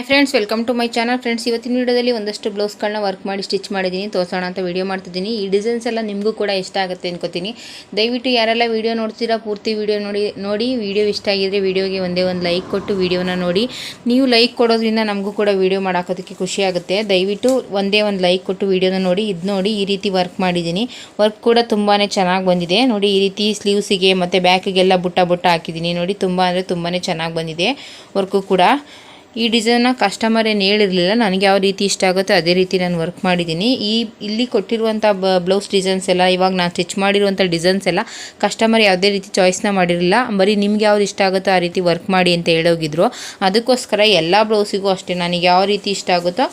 Hi friends welcome to my channel friends ಇವತ್ತಿನ ವೀಡಿಯೋದಲ್ಲಿ ಒಂದಷ್ಟು ಬ್ಲೌಸ್ಗಳನ್ನ ವರ್ಕ್ ಮಾಡಿ ಸ್ಟಿಚ್ ಮಾಡಿದ್ದೀನಿ. ತೋರಿಸೋಣ ಅಂತ ವೀಡಿಯೋ ಮಾಡ್ತಿದ್ದೀನಿ. ಈ ಡಿಸೈನ್ಸ್ ಎಲ್ಲ ನಿಮಗೂ ಕೂಡ ಇಷ್ಟ ಆಗುತ್ತೆ ಅನ್ಕೋತೀನಿ. ದಯವಿಟ್ಟು ಯಾರೆಲ್ಲ ವಿಡಿಯೋ ನೋಡ್ತೀರಾ, ಪೂರ್ತಿ ವಿಡಿಯೋ ನೋಡಿ ನೋಡಿ ವಿಡಿಯೋ ಇಷ್ಟ ಆಗಿದ್ರೆ ವಿಡಿಯೋಗೆ ಒಂದೇ ಒಂದು ಲೈಕ್ ಕೊಟ್ಟು ವಿಡಿಯೋನ ನೋಡಿ. ನೀವು ಲೈಕ್ ಕೊಡೋದ್ರಿಂದ ನಮಗೂ ಕೂಡ ವೀಡಿಯೋ ಮಾಡೋಕೋದಕ್ಕೆ ಖುಷಿ ಆಗುತ್ತೆ. ದಯವಿಟ್ಟು ಒಂದೇ ಒಂದು ಲೈಕ್ ಕೊಟ್ಟು ವೀಡಿಯೋನ ನೋಡಿ, ಇದು ನೋಡಿ, ಈ ರೀತಿ ವರ್ಕ್ ಮಾಡಿದ್ದೀನಿ. ವರ್ಕ್ ಕೂಡ ತುಂಬಾ ಚೆನ್ನಾಗಿ ಬಂದಿದೆ. ನೋಡಿ, ಈ ರೀತಿ ಸ್ಲೀವ್ಸಿಗೆ ಮತ್ತು ಬ್ಯಾಕಿಗೆಲ್ಲ ಬುಟ್ಟ ಬುಟ್ಟ ಹಾಕಿದ್ದೀನಿ. ನೋಡಿ, ತುಂಬ ಅಂದರೆ ತುಂಬಾ ಚೆನ್ನಾಗಿ ಬಂದಿದೆ ವರ್ಕು ಕೂಡ. ಈ ಡಿಸೈನ್ನ ಕಸ್ಟಮರ್ ಏನು ಹೇಳಿರಲಿಲ್ಲ, ನನಗೆ ಯಾವ ರೀತಿ ಇಷ್ಟ ಆಗುತ್ತೋ ಅದೇ ರೀತಿ ನಾನು ವರ್ಕ್ ಮಾಡಿದ್ದೀನಿ. ಈ ಇಲ್ಲಿ ಕೊಟ್ಟಿರುವಂಥ ಬ್ಲೌಸ್ ಡಿಸೈನ್ಸ್ ಎಲ್ಲ, ಇವಾಗ ನಾನು ಸ್ಟಿಚ್ ಮಾಡಿರುವಂಥ ಡಿಸೈನ್ಸ್ ಎಲ್ಲ ಕಸ್ಟಮರ್ ಯಾವುದೇ ರೀತಿ ಚಾಯ್ಸ್ನ ಮಾಡಿರಲಿಲ್ಲ. ಬರೀ ನಿಮ್ಗೆ ಯಾವ್ದು ಇಷ್ಟ ಆಗುತ್ತೋ ಆ ರೀತಿ ವರ್ಕ್ ಮಾಡಿ ಅಂತ ಹೇಳೋಗಿದ್ರು. ಅದಕ್ಕೋಸ್ಕರ ಎಲ್ಲ ಬ್ಲೌಸಿಗೂ ಅಷ್ಟೇ, ನನಗೆ ಯಾವ ರೀತಿ ಇಷ್ಟ ಆಗುತ್ತೋ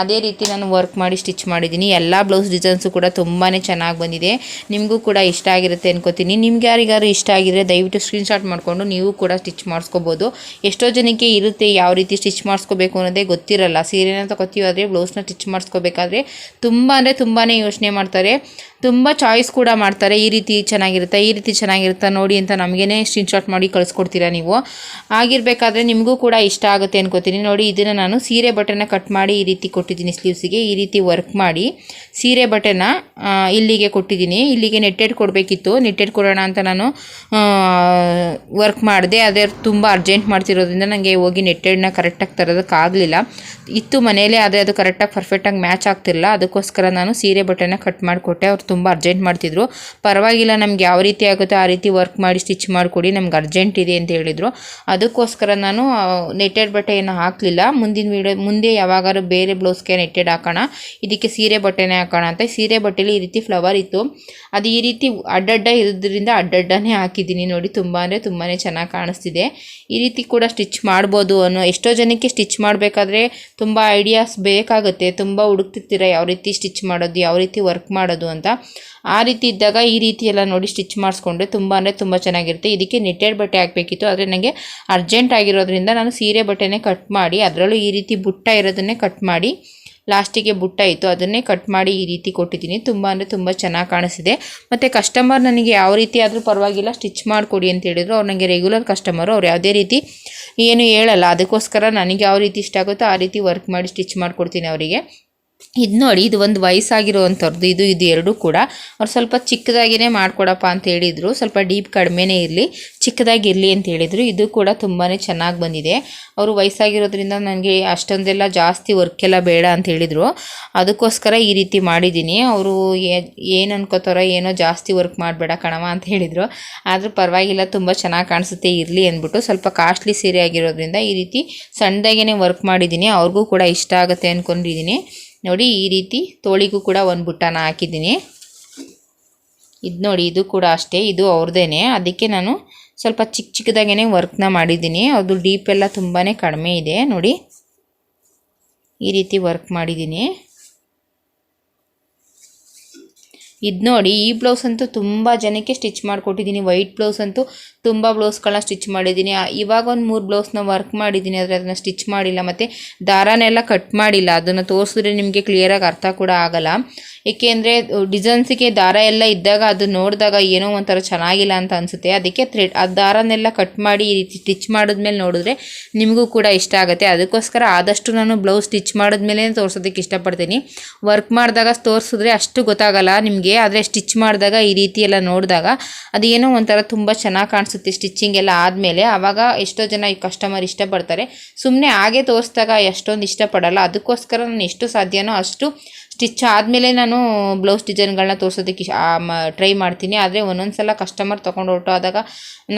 ಅದೇ ರೀತಿ ನಾನು ವರ್ಕ್ ಮಾಡಿ ಸ್ಟಿಚ್ ಮಾಡಿದ್ದೀನಿ. ಎಲ್ಲ ಬ್ಲೌಸ್ ಡಿಸೈನ್ಸು ಕೂಡ ತುಂಬಾ ಚೆನ್ನಾಗಿ ಬಂದಿದೆ. ನಿಮಗೂ ಕೂಡ ಇಷ್ಟ ಆಗಿರುತ್ತೆ ಅನ್ಕೋತೀನಿ. ನಿಮ್ಗೆ ಯಾರಿಗಾರು ಇಷ್ಟ ಆಗಿದ್ರೆ ದಯವಿಟ್ಟು ಸ್ಕ್ರೀನ್ಶಾಟ್ ಮಾಡಿಕೊಂಡು ನೀವು ಕೂಡ ಸ್ಟಿಚ್ ಮಾಡಿಸ್ಕೋಬೋದು. ಎಷ್ಟೋ ಜನಕ್ಕೆ ಇರುತ್ತೆ ಯಾವ ರೀತಿ ಸ್ಟಿಚ್ ಮಾಡಿಸ್ಕೋಬೇಕು ಅನ್ನೋದೇ ಗೊತ್ತಿರಲ್ಲ. ಸೀರೆನ ತಗೋತೀವಾದರೆ ಬ್ಲೌಸ್ನ ಸ್ಟಿಚ್ ಮಾಡಿಸ್ಕೋಬೇಕಾದ್ರೆ ತುಂಬ ಅಂದರೆ ತುಂಬಾ ಯೋಚನೆ ಮಾಡ್ತಾರೆ. ತುಂಬ ಚಾಯ್ಸ್ ಕೂಡ ಮಾಡ್ತಾರೆ. ಈ ರೀತಿ ಚೆನ್ನಾಗಿರುತ್ತೆ, ಈ ರೀತಿ ಚೆನ್ನಾಗಿರುತ್ತೆ ನೋಡಿ ಅಂತ ನಮಗೇನೆ ಸ್ಕ್ರೀನ್ಶಾಟ್ ಮಾಡಿ ಕಳಿಸ್ಕೊಡ್ತೀರಾ ನೀವು. ಆಗಿರಬೇಕಾದ್ರೆ ನಿಮಗೂ ಕೂಡ ಇಷ್ಟ ಆಗುತ್ತೆ ಅನ್ಕೋತೀನಿ. ನೋಡಿ, ಇದನ್ನು ನಾನು ಸೀರೆ ಬಟನ್ನ ಕಟ್ ಮಾಡಿ ಈ ರೀತಿ ಕೊಟ್ಟಿದ್ದೀನಿ ಸ್ಲೀವ್ಸಿಗೆ ಈ ರೀತಿ ವರ್ಕ್ ಮಾಡಿ ಸೀರೆ ಬಟನ್ನ ಇಲ್ಲಿಗೆ ಕೊಟ್ಟಿದ್ದೀನಿ. ಇಲ್ಲಿಗೆ ನೆಟ್ಟೆಡ್ ಕೊಡಬೇಕಿತ್ತು. ನೆಟ್ಟೆಡ್ ಕೊಡೋಣ ಅಂತ ನಾನು ವರ್ಕ್ ಮಾಡಿದೆ. ಅದೇ ತುಂಬ ಅರ್ಜೆಂಟ್ ಮಾಡ್ತಿರೋದ್ರಿಂದ ನನಗೆ ಹೋಗಿ ನೆಟ್ಟೆಡ್ನ ಕರೆಕ್ಟಾಗಿ ತರೋದಕ್ಕಾಗಲಿಲ್ಲ ಇತ್ತು ಮನೇಲೇ ಆದರೆ ಅದು ಕರೆಕ್ಟಾಗಿ ಪರ್ಫೆಕ್ಟಾಗಿ ಮ್ಯಾಚ್ ಆಗ್ತಿರಲಿಲ್ಲ. ಅದಕ್ಕೋಸ್ಕರ ನಾನು ಸೀರೆ ಬಟ್ಟೆನ ಕಟ್ ಮಾಡಿಕೊಟ್ಟೆ. ಅವ್ರು ತುಂಬ ಅರ್ಜೆಂಟ್ ಮಾಡ್ತಿದ್ರು. ಪರವಾಗಿಲ್ಲ, ನಮ್ಗೆ ಯಾವ ರೀತಿ ಆಗುತ್ತೋ ಆ ರೀತಿ ವರ್ಕ್ ಮಾಡಿ ಸ್ಟಿಚ್ ಮಾಡಿಕೊಡಿ, ನಮ್ಗೆ ಅರ್ಜೆಂಟ್ ಇದೆ ಅಂತ ಹೇಳಿದರು. ಅದಕ್ಕೋಸ್ಕರ ನಾನು ನೆಟ್ಟೆಡ್ ಬಟ್ಟೆಯನ್ನು ಹಾಕಲಿಲ್ಲ. ಮುಂದಿನ ವೀಡಿಯೋ ಮುಂದೆ ಯಾವಾಗಾದ್ರು ಬೇರೆ ಬ್ಲೌಸ್ಗೆ ನೆಟ್ಟೆಡ್ ಹಾಕೋಣ. ಇದಕ್ಕೆ ಸೀರೆ ಬಟ್ಟೆನೇ ಹಾಕೋಣ ಅಂತ. ಸೀರೆ ಬಟ್ಟೆಲಿ ಈ ರೀತಿ ಫ್ಲವರ್ ಇತ್ತು. ಅದು ಈ ರೀತಿ ಅಡ್ಡಡ್ಡ ಇರೋದ್ರಿಂದ ಅಡ್ಡಡ್ಡನೇ ಹಾಕಿದ್ದೀನಿ ನೋಡಿ. ತುಂಬ ಅಂದರೆ ತುಂಬಾ ಚೆನ್ನಾಗಿ ಕಾಣಿಸ್ತಿದೆ. ಈ ರೀತಿ ಕೂಡ ಸ್ಟಿಚ್ ಮಾಡ್ಬೋದು ಅನ್ನೋ ಎಷ್ಟೋ ಜನಕ್ಕೆ ಸ್ಟಿಚ್ ಮಾಡಬೇಕಾದ್ರೆ ತುಂಬ ಐಡಿಯಾಸ್ ಬೇಕಾಗುತ್ತೆ. ತುಂಬ ಹುಡುಕ್ತಿರ್ತೀರ ಯಾವ ರೀತಿ ಸ್ಟಿಚ್ ಮಾಡೋದು, ಯಾವ ರೀತಿ ವರ್ಕ್ ಮಾಡೋದು ಅಂತ. ಆ ರೀತಿ ಇದ್ದಾಗ ಈ ರೀತಿ ಎಲ್ಲ ನೋಡಿ ಸ್ಟಿಚ್ ಮಾಡಿಸ್ಕೊಂಡ್ರೆ ತುಂಬ ಅಂದರೆ ತುಂಬ ಚೆನ್ನಾಗಿರುತ್ತೆ. ಇದಕ್ಕೆ ನೆಟ್ಟೆಡ್ ಬಟ್ಟೆ ಹಾಕಬೇಕಿತ್ತು. ಆದರೆ ನನಗೆ ಅರ್ಜೆಂಟ್ ಆಗಿರೋದ್ರಿಂದ ನಾನು ಸೀರೆ ಬಟ್ಟೆನೇ ಕಟ್ ಮಾಡಿ, ಅದರಲ್ಲೂ ಈ ರೀತಿ ಬುಟ್ಟ ಇರೋದನ್ನೇ ಕಟ್ ಮಾಡಿ ಲಾಸ್ಟಿಗೆ ಬುಟ್ಟ ಇತ್ತು. ಅದನ್ನೇ ಕಟ್ ಮಾಡಿ ಈ ರೀತಿ ಕೊಟ್ಟಿದ್ದೀನಿ. ತುಂಬ ಅಂದರೆ ತುಂಬ ಚೆನ್ನಾಗಿ ಕಾಣಿಸಿದೆ ಮತ್ತು ಕಸ್ಟಮರ್ ನನಗೆ ಯಾವ ರೀತಿ ಆದರೂ ಪರವಾಗಿಲ್ಲ ಸ್ಟಿಚ್ ಮಾಡಿಕೊಡಿ ಅಂತ ಹೇಳಿದ್ರು. ಅವ್ರು ನನಗೆ ರೆಗ್ಯುಲರ್ ಕಸ್ಟಮರು ಅವ್ರು ಯಾವುದೇ ರೀತಿ ಏನು ಹೇಳಲ್ಲ. ಅದಕ್ಕೋಸ್ಕರ ನನಗೆ ಯಾವ ರೀತಿ ಇಷ್ಟ ಆಗುತ್ತೋ ಆ ರೀತಿ ವರ್ಕ್ ಮಾಡಿ ಸ್ಟಿಚ್ ಮಾಡಿಕೊಡ್ತೀನಿ ಅವರಿಗೆ. ಇದು ನೋಡಿ, ಇದು ಒಂದು ವಯಸ್ಸಾಗಿರುವಂಥವ್ರದ್ದು ಇದು ಇದು ಎರಡೂ ಕೂಡ. ಅವ್ರು ಸ್ವಲ್ಪ ಚಿಕ್ಕದಾಗಿನೇ ಮಾಡಿಕೊಡಪ್ಪ ಅಂತ ಹೇಳಿದರು. ಸ್ವಲ್ಪ ಡೀಪ್ ಕಡಿಮೆನೇ ಇರಲಿ ಚಿಕ್ಕದಾಗಿ ಇರಲಿ ಅಂತ ಹೇಳಿದರು. ಇದು ಕೂಡ ತುಂಬಾ ಚೆನ್ನಾಗಿ ಬಂದಿದೆ. ಅವರು ವಯಸ್ಸಾಗಿರೋದ್ರಿಂದ ನನಗೆ ಅಷ್ಟೊಂದೆಲ್ಲ ಜಾಸ್ತಿ ವರ್ಕ್ ಎಲ್ಲ ಬೇಡ ಅಂತ ಹೇಳಿದರು. ಅದಕ್ಕೋಸ್ಕರ ಈ ರೀತಿ ಮಾಡಿದ್ದೀನಿ. ಅವರು ಏನು ಅನ್ಕೋತಾರೋ ಏನೋ ಜಾಸ್ತಿ ವರ್ಕ್ ಮಾಡಬೇಡ ಕಣವ ಅಂತ ಹೇಳಿದರು. ಆದರೂ ಪರವಾಗಿಲ್ಲ, ತುಂಬ ಚೆನ್ನಾಗಿ ಕಾಣಿಸುತ್ತೆ, ಇರಲಿ ಅಂದ್ಬಿಟ್ಟು ಸ್ವಲ್ಪ ಕಾಸ್ಟ್ಲಿ ಸೀರೆ ಆಗಿರೋದ್ರಿಂದ ಈ ರೀತಿ ಸಣ್ಣದಾಗೇ ವರ್ಕ್ ಮಾಡಿದ್ದೀನಿ. ಅವ್ರಿಗೂ ಕೂಡ ಇಷ್ಟ ಆಗುತ್ತೆ ಅಂದ್ಕೊಂಡಿದ್ದೀನಿ ನೋಡಿ, ಈ ರೀತಿ ತೋಳಿಗೂ ಕೂಡ ಒಂದು ಬುಟ್ಟನ ಹಾಕಿದ್ದೀನಿ. ಇದು ನೋಡಿ, ಇದು ಕೂಡ ಅಷ್ಟೇ, ಇದು ಅವ್ರದ್ದೇನೆ ಅದಕ್ಕೆ ನಾನು ಸ್ವಲ್ಪ ಚಿಕ್ಕ ಚಿಕ್ಕದಾಗೇ ವರ್ಕ್ನ ಮಾಡಿದ್ದೀನಿ. ಅದು ಡೀಪ್ ಎಲ್ಲ ತುಂಬಾ ಕಡಿಮೆ ಇದೆ, ನೋಡಿ. ಈ ರೀತಿ ವರ್ಕ್ ಮಾಡಿದ್ದೀನಿ. ಇದು ನೋಡಿ, ಈ ಬ್ಲೌಸ್ ಅಂತೂ ತುಂಬ ಜನಕ್ಕೆ ಸ್ಟಿಚ್ ಮಾಡಿಕೊಟ್ಟಿದ್ದೀನಿ. ವೈಟ್ ಬ್ಲೌಸ್ ಅಂತೂ ತುಂಬ ಬ್ಲೌಸ್ಗಳನ್ನ ಸ್ಟಿಚ್ ಮಾಡಿದ್ದೀನಿ. ಇವಾಗ ಒಂದು ಮೂರು ಬ್ಲೌಸ್ನ ವರ್ಕ್ ಮಾಡಿದ್ದೀನಿ, ಆದರೆ ಅದನ್ನು ಸ್ಟಿಚ್ ಮಾಡಿಲ್ಲ. ಮತ್ತು ದಾರನೆಲ್ಲ ಕಟ್ ಮಾಡಿಲ್ಲ. ಅದನ್ನು ತೋರಿಸಿದ್ರೆ ನಿಮಗೆ ಕ್ಲಿಯರಾಗಿ ಅರ್ಥ ಕೂಡ ಆಗಲ್ಲ. ಏಕೆಂದರೆ ಡಿಸೈನ್ಸಿಗೆ ದಾರ ಎಲ್ಲ ಇದ್ದಾಗ ಅದು ನೋಡಿದಾಗ ಏನೋ ಒಂಥರ ಚೆನ್ನಾಗಿಲ್ಲ ಅಂತ ಅನಿಸುತ್ತೆ. ಅದಕ್ಕೆ ಥ್ರೆಡ್ ಆ ದಾರನೆಲ್ಲ ಕಟ್ ಮಾಡಿ ಈ ರೀತಿ ಸ್ಟಿಚ್ ಮಾಡಿದ್ಮೇಲೆ ನೋಡಿದ್ರೆ ನಿಮಗೂ ಕೂಡ ಇಷ್ಟ ಆಗುತ್ತೆ. ಅದಕ್ಕೋಸ್ಕರ ಆದಷ್ಟು ನಾನು ಬ್ಲೌಸ್ ಸ್ಟಿಚ್ ಮಾಡಿದ್ಮೇಲೆ ತೋರಿಸೋದಕ್ಕೆ ಇಷ್ಟಪಡ್ತೀನಿ. ವರ್ಕ್ ಮಾಡಿದಾಗ ತೋರಿಸಿದ್ರೆ ಅಷ್ಟು ಗೊತ್ತಾಗಲ್ಲ ನಿಮಗೆ. ಆದರೆ ಸ್ಟಿಚ್ ಮಾಡಿದಾಗ ಈ ರೀತಿ ಎಲ್ಲ ನೋಡಿದಾಗ ಅದು ಏನೋ ಒಂಥರ ತುಂಬ ಚೆನ್ನಾಗಿ ಕಾಣಿಸುತ್ತೆ. ಸ್ಟಿಚಿಂಗ್ ಎಲ್ಲ ಆದಮೇಲೆ. ಆವಾಗ ಎಷ್ಟೋ ಜನ ಈ ಕಸ್ಟಮರ್ ಇಷ್ಟಪಡ್ತಾರೆ. ಸುಮ್ಮನೆ ಹಾಗೆ ತೋರಿಸಿದಾಗ ಎಷ್ಟೊಂದು ಇಷ್ಟಪಡಲ್ಲ. ಅದಕ್ಕೋಸ್ಕರ ನಾನು ಎಷ್ಟು ಸಾಧ್ಯನೋ ಅಷ್ಟು ಸ್ಟಿಚ್ ಆದಮೇಲೆ ನಾನು ಬ್ಲೌಸ್ ಡಿಸೈನ್ಗಳನ್ನ ತೋರಿಸೋದಕ್ಕೆ ಟ್ರೈ ಮಾಡ್ತೀನಿ. ಆದರೆ ಒಂದೊಂದು ಸಲ ಕಸ್ಟಮರ್ ತೊಗೊಂಡು ಹೊರಟೋದಾಗ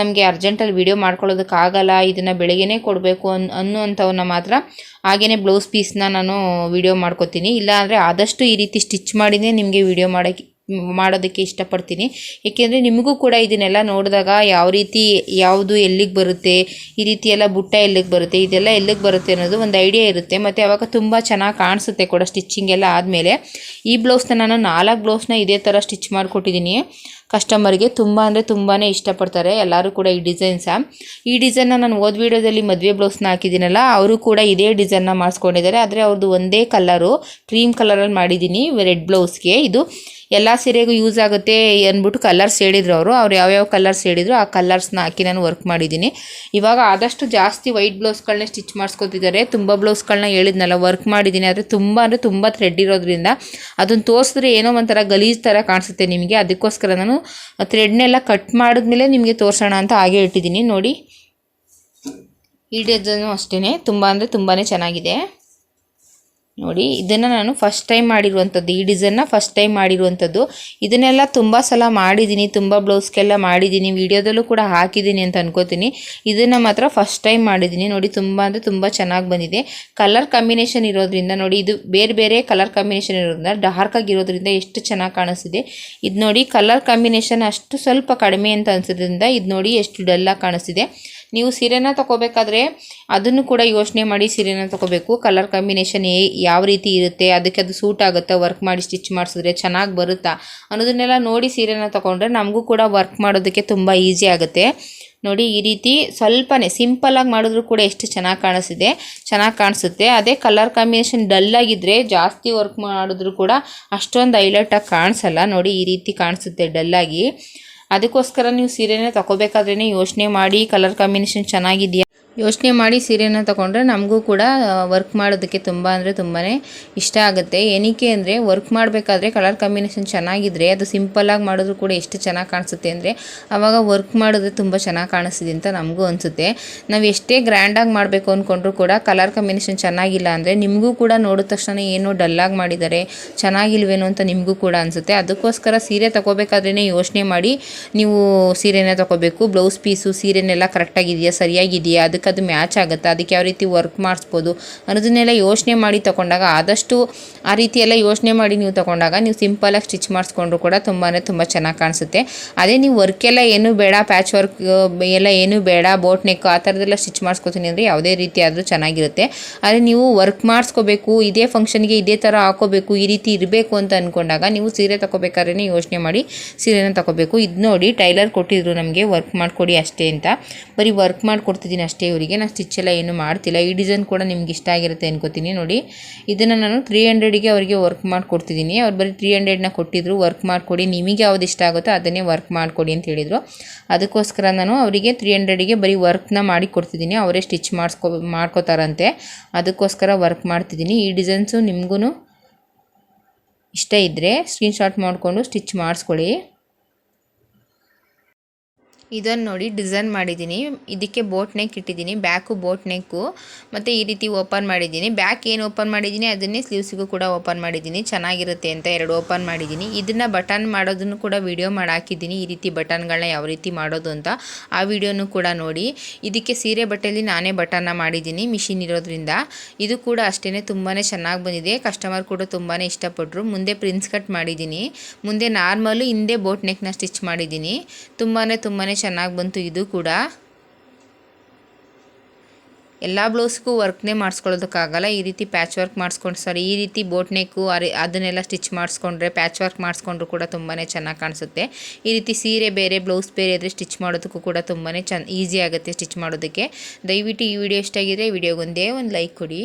ನಮಗೆ ಅರ್ಜೆಂಟಲ್ಲಿ ವೀಡಿಯೋ ಮಾಡ್ಕೊಳ್ಳೋದಕ್ಕಾಗಲ್ಲ ಇದನ್ನು ಬೆಳಗ್ಗೆನೇ ಕೊಡಬೇಕು ಅನ್ ಅನ್ನುವಂಥವನ್ನ ಮಾತ್ರ ಹಾಗೆಯೇ ಬ್ಲೌಸ್ ಪೀಸ್ನ ನಾನು ವೀಡಿಯೋ ಮಾಡ್ಕೋತೀನಿ. ಇಲ್ಲಾಂದರೆ ಆದಷ್ಟು ಈ ರೀತಿ ಸ್ಟಿಚ್ ಮಾಡಿನೇ ನಿಮಗೆ ವೀಡಿಯೋ ಮಾಡೋಕ್ಕೆ ಮಾಡೋದಕ್ಕೆ ಇಷ್ಟಪಡ್ತೀನಿ. ಏಕೆಂದರೆ ನಿಮಗೂ ಕೂಡ ಇದನ್ನೆಲ್ಲ ನೋಡಿದಾಗ ಯಾವ ರೀತಿ ಯಾವುದು ಎಲ್ಲಿಗೆ ಬರುತ್ತೆ, ಈ ರೀತಿ ಎಲ್ಲ ಬುಟ್ಟ ಎಲ್ಲಿಗೆ ಬರುತ್ತೆ, ಇದೆಲ್ಲ ಎಲ್ಲಿಗೆ ಬರುತ್ತೆ ಅನ್ನೋದು ಒಂದು ಐಡಿಯಾ ಇರುತ್ತೆ. ಮತ್ತು ಅವಾಗ ತುಂಬ ಚೆನ್ನಾಗಿ ಕಾಣಿಸುತ್ತೆ ಕೂಡ ಸ್ಟಿಚಿಂಗ್ ಎಲ್ಲ ಆದಮೇಲೆ. ಈ ಬ್ಲೌಸ್ನ ನಾನು ನಾಲ್ಕು ಬ್ಲೌಸ್ನ ಇದೇ ಥರ ಸ್ಟಿಚ್ ಮಾಡಿಕೊಟ್ಟಿದ್ದೀನಿ. ಕಸ್ಟಮರ್ಗೆ ತುಂಬ ಅಂದರೆ ತುಂಬಾ ಇಷ್ಟಪಡ್ತಾರೆ. ಎಲ್ಲರೂ ಕೂಡ ಈ ಡಿಸೈನ್ಸ. ಈ ಡಿಸೈನ್ನ ನಾನು ಓದ್ ವಿಡಿಯೋದಲ್ಲಿ ಮದುವೆ ಬ್ಲೌಸ್ನ ಹಾಕಿದ್ದೀನಲ್ಲ, ಅವರು ಕೂಡ ಇದೇ ಡಿಸೈನ್ನ ಮಾಡಿಸ್ಕೊಂಡಿದ್ದಾರೆ. ಆದರೆ ಅವ್ರದ್ದು ಒಂದೇ ಕಲರು, ಕ್ರೀಮ್ ಕಲರಲ್ಲಿ ಮಾಡಿದ್ದೀನಿ ರೆಡ್ ಬ್ಲೌಸ್ಗೆ. ಇದು ಎಲ್ಲ ಸೀರೆಗೂ ಯೂಸ್ ಆಗುತ್ತೆ ಅಂದ್ಬಿಟ್ಟು ಕಲರ್ಸ್ ಹೇಳಿದ್ರು ಅವರು. ಅವ್ರು ಯಾವ್ಯಾವ ಕಲರ್ಸ್ ಹೇಳಿದ್ರು ಆ ಕಲರ್ಸ್ನ ಹಾಕಿ ನಾನು ವರ್ಕ್ ಮಾಡಿದ್ದೀನಿ. ಇವಾಗ ಆದಷ್ಟು ಜಾಸ್ತಿ ವೈಟ್ ಬ್ಲೌಸ್ಗಳನ್ನೇ ಸ್ಟಿಚ್ ಮಾಡಿಸ್ಕೊತಿದ್ದಾರೆ. ತುಂಬ ಬ್ಲೌಸ್ಗಳನ್ನ ಹೇಳಿದ್ನಲ್ಲ, ವರ್ಕ್ ಮಾಡಿದ್ದೀನಿ. ಆದರೆ ತುಂಬ ಅಂದರೆ ತುಂಬ ಥ್ರೆಡ್ ಇರೋದ್ರಿಂದ ಅದನ್ನು ತೋರಿಸಿದ್ರೆ ಏನೋ ಒಂಥರ ಗಲೀಜ್ ಥರ ಕಾಣಿಸುತ್ತೆ ನಿಮಗೆ. ಅದಕ್ಕೋಸ್ಕರ ನಾನು ಥ್ರೆಡ್ನೆಲ್ಲ ಕಟ್ ಮಾಡಿದ್ಮೇಲೆ ನಿಮಗೆ ತೋರಿಸೋಣ ಅಂತ ಹಾಗೆ ಇಟ್ಟಿದ್ದೀನಿ. ನೋಡಿ, ಈ ಡಿಸೈನು ಅಷ್ಟೇ ತುಂಬ ಅಂದರೆ ತುಂಬಾ ಚೆನ್ನಾಗಿದೆ. ನೋಡಿ, ಇದನ್ನು ನಾನು ಫಸ್ಟ್ ಟೈಮ್ ಮಾಡಿರುವಂಥದ್ದು. ಈ ಡಿಸೈನ್ನ ಫಸ್ಟ್ ಟೈಮ್ ಮಾಡಿರುವಂಥದ್ದು. ಇದನ್ನೆಲ್ಲ ತುಂಬ ಸಲ ಮಾಡಿದ್ದೀನಿ ತುಂಬ ಬ್ಲೌಸ್ಗೆಲ್ಲ ಮಾಡಿದ್ದೀನಿ ವಿಡಿಯೋದಲ್ಲೂ ಕೂಡ ಹಾಕಿದ್ದೀನಿ ಅಂತ ಅನ್ಕೋತೀನಿ. ಇದನ್ನು ಮಾತ್ರ ಫಸ್ಟ್ ಟೈಮ್ ಮಾಡಿದ್ದೀನಿ ನೋಡಿ, ತುಂಬ ಅಂದರೆ ತುಂಬ ಚೆನ್ನಾಗಿ ಬಂದಿದೆ. ಕಲರ್ ಕಾಂಬಿನೇಷನ್ ಇರೋದ್ರಿಂದ, ನೋಡಿ, ಇದು ಬೇರೆ ಬೇರೆ ಕಲರ್ ಕಾಂಬಿನೇಷನ್ ಇರೋದ್ರಿಂದ ಡಾರ್ಕ್ ಆಗಿರೋದ್ರಿಂದ ಎಷ್ಟು ಚೆನ್ನಾಗಿ ಕಾಣಿಸ್ತಿದೆ. ಇದು ನೋಡಿ ಕಲರ್ ಕಾಂಬಿನೇಷನ್ ಅಷ್ಟು ಸ್ವಲ್ಪ ಕಡಿಮೆ ಅಂತ ಅನ್ಸೋದ್ರಿಂದ ಇದು ನೋಡಿ, ಎಷ್ಟು ಡಲ್ಲಾಗಿ ಕಾಣಿಸ್ತಿದೆ. ನೀವು ಸೀರೆನ ತಗೋಬೇಕಾದ್ರೆ ಅದನ್ನು ಕೂಡ ಯೋಚನೆ ಮಾಡಿ ಸೀರೆನ ತಗೋಬೇಕು. ಕಲರ್ ಕಾಂಬಿನೇಷನ್ ಏ ಯಾವ ರೀತಿ ಇರುತ್ತೆ, ಅದಕ್ಕೆ ಅದು ಸೂಟ್ ಆಗುತ್ತೆ ವರ್ಕ್ ಮಾಡಿ ಸ್ಟಿಚ್ ಮಾಡಿಸಿದ್ರೆ ಚೆನ್ನಾಗಿ ಬರುತ್ತಾ ಅನ್ನೋದನ್ನೆಲ್ಲ ನೋಡಿ ಸೀರೆನ ತಗೊಂಡ್ರೆ ನಮಗೂ ಕೂಡ ವರ್ಕ್ ಮಾಡೋದಕ್ಕೆ ತುಂಬ ಈಸಿ ಆಗುತ್ತೆ. ನೋಡಿ ಈ ರೀತಿ ಸ್ವಲ್ಪನೇ ಸಿಂಪಲಾಗಿ ಮಾಡಿದ್ರು ಕೂಡ ಎಷ್ಟು ಚೆನ್ನಾಗಿ ಕಾಣಿಸಿದೆ ಚೆನ್ನಾಗಿ ಕಾಣಿಸುತ್ತೆ. ಅದೇ ಕಲರ್ ಕಾಂಬಿನೇಷನ್ ಡಲ್ ಆಗಿದ್ರೆ ಜಾಸ್ತಿ ವರ್ಕ್ ಮಾಡಿದ್ರು ಕೂಡ ಅಷ್ಟೊಂದು ಹೈಲೈಟಾಗಿ ಕಾಣಿಸಲ್ಲ. ನೋಡಿ ಈ ರೀತಿ ಕಾಣಿಸುತ್ತೆ ಡಲ್ಲಾಗಿ ಅದಕ್ಕೋಸ್ಕರ ನೀವು ಸೀರೆನೇ ತಗೋಬೇಕಾದ್ರೇ ಯೋಚನೆ ಮಾಡಿ ಕಲರ್ ಕಾಂಬಿನೇಷನ್ ಚೆನ್ನಾಗಿದೆಯಾ? ಯೋಚನೆ ಮಾಡಿ ಸೀರೆನ ತಗೊಂಡ್ರೆ ನಮಗೂ ಕೂಡ ವರ್ಕ್ ಮಾಡೋದಕ್ಕೆ ತುಂಬ ಅಂದರೆ ತುಂಬಾ ಇಷ್ಟ ಆಗುತ್ತೆ. ಏನಕ್ಕೆ ಅಂದರೆ ವರ್ಕ್ ಮಾಡಬೇಕಾದ್ರೆ ಕಲರ್ ಕಾಂಬಿನೇಷನ್ ಚೆನ್ನಾಗಿದ್ರೆ, ಅದು ಸಿಂಪಲ್ಲಾಗಿ ಮಾಡಿದ್ರು ಕೂಡ ಎಷ್ಟು ಚೆನ್ನಾಗಿ ಕಾಣಿಸುತ್ತೆ ಅಂದರೆ ಆವಾಗ ವರ್ಕ್ ಮಾಡಿದ್ರೆ ತುಂಬ ಚೆನ್ನಾಗಿ ಕಾಣಿಸಿದೆ ಅಂತ ನಮಗೂ ಅನಿಸುತ್ತೆ. ನಾವು ಎಷ್ಟೇ ಗ್ರ್ಯಾಂಡಾಗಿ ಮಾಡಬೇಕು ಅಂದ್ಕೊಂಡ್ರು ಕೂಡ ಕಲರ್ ಕಾಂಬಿನೇಷನ್ ಚೆನ್ನಾಗಿಲ್ಲ ಅಂದರೆ ನಿಮಗೂ ಕೂಡ ನೋಡಿದ ತಕ್ಷಣ ಏನೋ ಡಲ್ಲಾಗಿ ಮಾಡಿದ್ದಾರೆ ಚೆನ್ನಾಗಿಲ್ವೇನೋ ಅಂತ ನಿಮಗೂ ಕೂಡ ಅನಿಸುತ್ತೆ. ಅದಕ್ಕೋಸ್ಕರ ಸೀರೆ ತಗೋಬೇಕಾದ್ರೇ ಯೋಚನೆ ಮಾಡಿ ನೀವು ಸೀರೆನ ತಗೋಬೇಕು. ಬ್ಲೌಸ್ ಪೀಸು ಸೀರೆನೆಲ್ಲ ಕರೆಕ್ಟಾಗಿದೆಯಾ ಸರಿಯಾಗಿದೆಯಾ, ಅದಕ್ಕೆ ಅದು ಮ್ಯಾಚ್ ಆಗುತ್ತೆ. ಅದಕ್ಕೆ ಯಾವ ರೀತಿ ವರ್ಕ್ ಮಾಡಿಸ್ಬೋದು ಅನ್ನೋದನ್ನೆಲ್ಲ ಯೋಚನೆ ಮಾಡಿ ತೊಗೊಂಡಾಗ ಆದಷ್ಟು ಆ ರೀತಿ ಎಲ್ಲ ಯೋಚನೆ ಮಾಡಿ ನೀವು ತಗೊಂಡಾಗ ನೀವು ಸಿಂಪಲಾಗಿ ಸ್ಟಿಚ್ ಮಾಡಿಸ್ಕೊಂಡ್ರು ಕೂಡ ತುಂಬಾ ತುಂಬ ಚೆನ್ನಾಗಿ ಕಾಣಿಸುತ್ತೆ. ಅದೇ ನೀವು ವರ್ಕೆಲ್ಲ ಏನು ಬೇಡ ಪ್ಯಾಚ್ ವರ್ಕ್ ಎಲ್ಲ ಏನು ಬೇಡ ಬೋಟ್ ನೆಕ್ ಆ ಥರದ್ದೆಲ್ಲ ಸ್ಟಿಚ್ ಮಾಡಿಸ್ಕೊತೀನಿ ಅಂದರೆ ಯಾವುದೇ ರೀತಿ ಆದರೂ ಚೆನ್ನಾಗಿರುತ್ತೆ. ಆದರೆ ನೀವು ವರ್ಕ್ ಮಾಡಿಸ್ಕೋಬೇಕು, ಇದೇ ಫಂಕ್ಷನ್ಗೆ ಇದೇ ಥರ ಹಾಕೋಬೇಕು, ಈ ರೀತಿ ಇರಬೇಕು ಅಂತ ಅಂದ್ಕೊಂಡಾಗ ನೀವು ಸೀರೆ ತಗೋಬೇಕಾದ್ರೆ ಯೋಚನೆ ಮಾಡಿ ಸೀರೆನ ತಗೋಬೇಕು. ಇದು ನೋಡಿ ಟೈಲರ್ ಕೊಟ್ಟಿದ್ರು ನಮಗೆ ವರ್ಕ್ ಮಾಡಿಕೊಡಿ ಅಷ್ಟೇ ಅಂತ. ಬರೀ ವರ್ಕ್ ಮಾಡಿಕೊಡ್ತಿದ್ದೀನಿ ಅಷ್ಟೇ ಇವರಿಗೆ ನಾನು ಸ್ಟಿಚ್ ಎಲ್ಲ ಏನು ಮಾಡ್ತಿಲ್ಲ. ಈ ಡಿಸೈನ್ ಕೂಡ ನಿಮ್ಗೆ ಇಷ್ಟ ಆಗಿರುತ್ತೆ ಅನ್ಕೋತೀನಿ ನೋಡಿ. ಇದನ್ನು ನಾನು ತ್ರೀ ಹಂಡ್ರೆಡಿಗೆ ಅವರಿಗೆ ವರ್ಕ್ ಮಾಡಿಕೊಡ್ತಿದ್ದೀನಿ. ಅವ್ರು ಬರೀ ತ್ರೀ ಹಂಡ್ರೆಡ್ನ ಕೊಟ್ಟಿದ್ರು ವರ್ಕ್ ಮಾಡಿಕೊಡಿ. ನಿಮಗೆ ಯಾವ್ದು ಇಷ್ಟ ಆಗುತ್ತೋ ಅದನ್ನೇ ವರ್ಕ್ ಮಾಡಿಕೊಡಿ ಅಂತ ಹೇಳಿದರು. ಅದಕ್ಕೋಸ್ಕರ ನಾನು ಅವರಿಗೆ ತ್ರೀ ಹಂಡ್ರೆಡಿಗೆ ಬರೀ ವರ್ಕ್ನ ಮಾಡಿ ಕೊಡ್ತಿದ್ದೀನಿ. ಅವರೇ ಸ್ಟಿಚ್ ಮಾಡಿಸ್ಕೊ, ಮಾಡ್ಕೋತಾರಂತೆ. ಅದಕ್ಕೋಸ್ಕರ ವರ್ಕ್ ಮಾಡ್ತಿದ್ದೀನಿ. ಈ ಡಿಸೈನ್ಸು ನಿಮಗೂ ಇಷ್ಟ ಇದ್ದರೆ ಸ್ಕ್ರೀನ್ಶಾಟ್ ಮಾಡಿಕೊಂಡು ಸ್ಟಿಚ್ ಮಾಡಿಸ್ಕೊಳ್ಳಿ. ಇದನ್ನು ನೋಡಿ ಡಿಸೈನ್ ಮಾಡಿದ್ದೀನಿ. ಇದಕ್ಕೆ ಬೋಟ್ ನೆಕ್ ಇಟ್ಟಿದ್ದೀನಿ, ಬ್ಯಾಕು ಬೋಟ್ ನೆಕ್ಕು. ಮತ್ತು ಈ ರೀತಿ ಓಪನ್ ಮಾಡಿದ್ದೀನಿ. ಬ್ಯಾಕ್ ಏನು ಓಪನ್ ಮಾಡಿದ್ದೀನಿ, ಅದನ್ನೇ ಸ್ಲೀವ್ಸಿಗೂ ಕೂಡ ಓಪನ್ ಮಾಡಿದ್ದೀನಿ. ಚೆನ್ನಾಗಿರುತ್ತೆ ಅಂತ ಎರಡು ಓಪನ್ ಮಾಡಿದ್ದೀನಿ. ಇದನ್ನು ಬಟನ್ ಮಾಡೋದನ್ನು ಕೂಡ ವಿಡಿಯೋ ಮಾಡಿ ಹಾಕಿದ್ದೀನಿ, ಈ ರೀತಿ ಬಟನ್ಗಳನ್ನ ಯಾವ ರೀತಿ ಮಾಡೋದು ಅಂತ. ಆ ವಿಡಿಯೋನು ಕೂಡ ನೋಡಿ. ಇದಕ್ಕೆ ಸೀರೆ ಬಟ್ಟೆಯಲ್ಲಿ ನಾನೇ ಬಟನ್ನ ಮಾಡಿದ್ದೀನಿ, ಮಿಷಿನ್ ಇರೋದ್ರಿಂದ. ಇದು ಕೂಡ ಅಷ್ಟೇ ತುಂಬಾ ಚೆನ್ನಾಗಿ ಬಂದಿದೆ. ಕಸ್ಟಮರ್ ಕೂಡ ತುಂಬಾ ಇಷ್ಟಪಟ್ಟರು ಮುಂದೆ ಪ್ರಿನ್ಸ್ ಕಟ್ ಮಾಡಿದ್ದೀನಿ. ಮುಂದೆ ನಾರ್ಮಲು ಹಿಂದೆ ಬೋಟ್ ನೆಕ್ನ ಸ್ಟಿಚ್ ಮಾಡಿದ್ದೀನಿ. ತುಂಬಾ ತುಂಬಾ ಚೆನ್ನಾಗಿ ಬಂತು ಇದು ಕೂಡ. ಎಲ್ಲ ಬ್ಲೌಸ್ಗೂ ವರ್ಕ್ನೇ ಮಾಡಿಸ್ಕೊಳ್ಳೋದಕ್ಕಾಗಲ್ಲ, ಈ ರೀತಿ ಪ್ಯಾಚ್ ವರ್ಕ್ ಮಾಡಿಸ್ಕೊಂಡು ಸರಿ, ಈ ರೀತಿ ಬೋಟ್ ನೆಕ್ಕು ಅದನ್ನೆಲ್ಲ ಸ್ಟಿಚ್ ಮಾಡಿಸ್ಕೊಂಡ್ರೆ ಪ್ಯಾಚ್ ವರ್ಕ್ ಮಾಡಿಸ್ಕೊಂಡ್ರು ಕೂಡ ತುಂಬಾ ಚೆನ್ನಾಗಿ ಕಾಣಿಸುತ್ತೆ. ಈ ರೀತಿ ಸೀರೆ ಬೇರೆ, ಬ್ಲೌಸ್ ಬೇರೆ ಆದರೆ ಸ್ಟಿಚ್ ಮಾಡೋದಕ್ಕೂ ಕೂಡ ತುಂಬಾ ಚೆನ್ನ ಈಸಿ ಆಗುತ್ತೆ ಸ್ಟಿಚ್ ಮಾಡೋದಕ್ಕೆ. ದಯವಿಟ್ಟು ಈ ವಿಡಿಯೋ ಇಷ್ಟ ಆಗಿದೆ ವಿಡಿಯೋಗೊಂದೇ ಒಂದು ಲೈಕ್ ಕೊಡಿ.